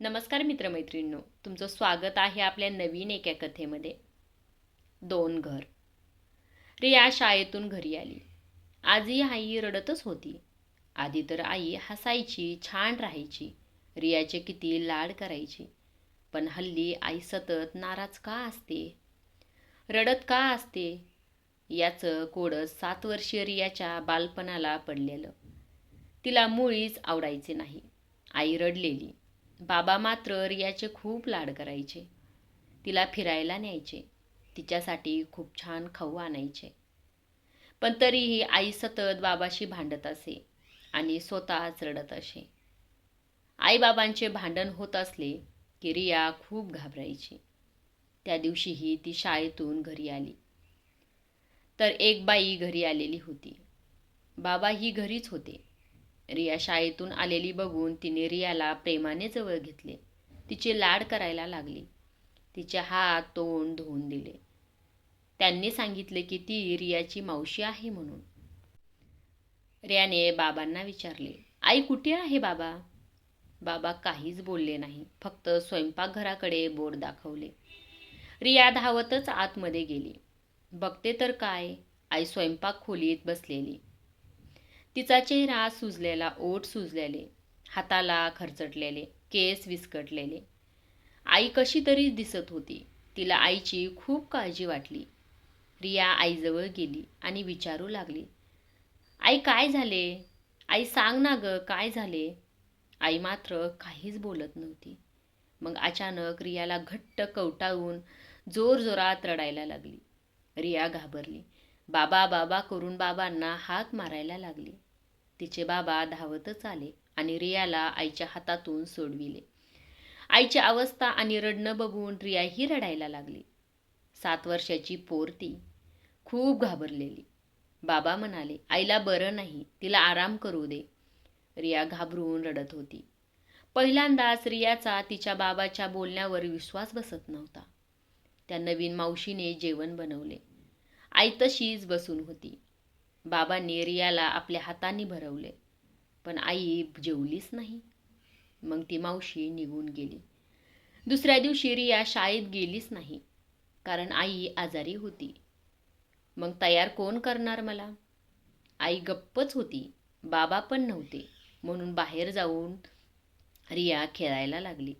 नमस्कार मित्रमैत्रिणींनो तुमचं स्वागत आहे आपल्या नवीन एका कथेमध्ये. दोन घर. रिया शाळेतून घरी आली. आजही आई रडतच होती. आधी तर आई हसायची छान राहायची रियाचे किती लाड करायची. पण हल्ली आई सतत नाराज का असते? रडत का असते? याचं कोडच सात वर्षीय रियाच्या बालपणाला पडलेलं. तिला मुळीच आवडायचे नाही. आई रडलेली. बाबा मात्र रियाचे खूप लाड करायचे. तिला फिरायला न्यायचे. तिच्यासाठी खूप छान खाऊ आणायचे. पण तरीही आई सतत बाबाशी भांडत असे आणि स्वतःच रडत असे. आईबाबांचे भांडण होत असले की रिया खूप घाबरायची. त्या दिवशीही ती शाळेतून घरी आली. तर एक बाई घरी आलेली होती. बाबा ही घरीच होते. रिया शाळेतून आलेली बघून तिने रियाला प्रेमाने जवळ घेतले. तिचे लाड करायला लागली. तिचे हात तोंड धुवून दिले. त्यांनी सांगितले की ती रियाची मावशी आहे म्हणून. रियाने बाबांना विचारले आई कुठे आहे बाबा? बाबा काहीच बोलले नाही फक्त स्वयंपाकघराकडे बोट दाखवले. रिया धावतच आतमध्ये गेली. बघते तर काय? आई स्वयंपाक खोलीत बसलेली. तिचा चेहरा सुजलेला ओठ सुजलेले हाताला खरचटलेले केस विस्कटलेले. आई कशी तरी दिसत होती. तिला आईची खूप काळजी वाटली. रिया आईजवळ गेली आणि विचारू लागली. आई काय झाले? आई सांग ना ग काय झाले? आई मात्र काहीच बोलत नव्हती. मग अचानक रियाला घट्ट कवटाळून जोरजोरात रडायला लागली. रिया घाबरली. बाबा बाबा करून बाबांना हाक मारायला लागली. तिचे बाबा धावतच आले आणि रियाला आईच्या हातातून सोडविले. आईची अवस्था आणि रडणं बघून रियाही रडायला लागली. सात वर्षाची पोर ती खूप घाबरलेली. बाबा म्हणाले आईला बरं नाही तिला आराम करू दे. रिया घाबरून रडत होती. पहिल्यांदाच रियाचा तिच्या बाबाच्या बोलण्यावर विश्वास बसत नव्हता. त्या नवीन मावशीने जेवण बनवले. आई तशीच बसून होती. बाबांनी रियाला आपल्या हाताने भरवले. पण आई जेवलीच नाही. मग ती मावशी निघून गेली. दुसऱ्या दिवशी रिया शाळेत गेलीच नाही. कारण आई आजारी होती. मग तयार कोण करणार मला? आई गप्पच होती. बाबा पण नव्हते. म्हणून बाहेर जाऊन रिया खेळायला लागली.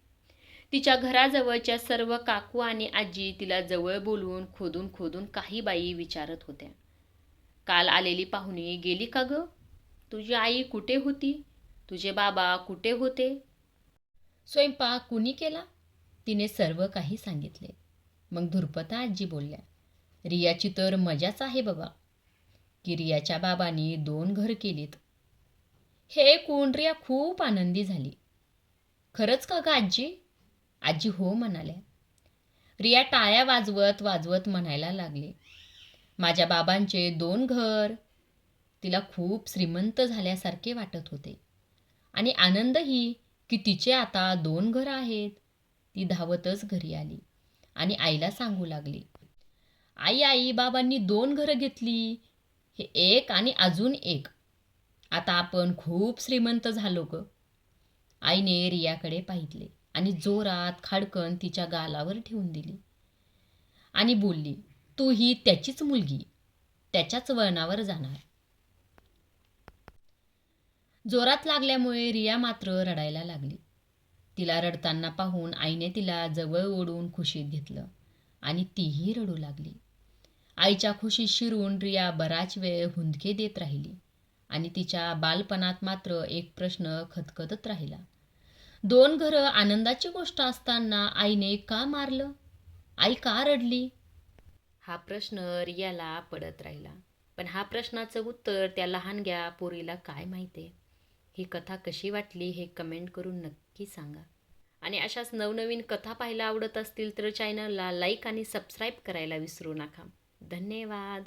तिच्या घराजवळच्या सर्व काकू आणि आजी तिला जवळ बोलवून खोदून खोदून काही बाई विचारत होत्या. काल आलेली पाहुणी गेली का ग? तुझी आई कुठे होती? तुझे बाबा कुठे होते? स्वयंपाक कुणी केला? तिने सर्व काही सांगितले. मग धुरपता आजी बोलल्या रियाची तर मजाच आहे बाबा. की रियाच्या बाबांनी दोन घर केलीत. हे कोण रिया खूप आनंदी झाली. खरंच का ग आजी? आजी हो म्हणाल्या. रिया टाळ्या वाजवत वाजवत म्हणायला लागले. माझ्या बाबांचे दोन घर. तिला खूप श्रीमंत झाल्यासारखे वाटत होते. आणि आनंदही की तिचे आता दोन घरं आहेत. ती धावतच घरी आली आणि आईला सांगू लागली. आई आई बाबांनी दोन घरं घेतली. हे एक आणि अजून एक. आता आपण खूप श्रीमंत झालो ग. आईने रियाकडे पाहितले आणि जोरात खाडकन तिच्या गालावर ठेवून दिली. आणि बोलली तू ही त्याचीच मुलगी त्याच्याच वळणावर जाणार. जोरात लागल्यामुळे रिया मात्र रडायला लागली. तिला रडताना पाहून आईने तिला जवळ ओढून खुशीत घेतलं आणि तीही रडू लागली. आईच्या खुशीत शिरून रिया बराच वेळ हुंदके देत राहिली आणि तिच्या बालपणात मात्र एक प्रश्न खतखतत राहिला. दोन घरं आनंदाची गोष्ट असताना आईने का मारलं? आई का रडली? हा प्रश्न रियाला पडत राहिला. पण हा प्रश्नाचं उत्तर त्या लहानग्या पोरीला काय माहिती? ही कथा कशी वाटली हे कमेंट करून नक्की सांगा. आणि अशाच नवनवीन कथा पाहायला आवडत असतील तर चॅनलला लाईक आणि सबस्क्राईब करायला विसरू नका. धन्यवाद.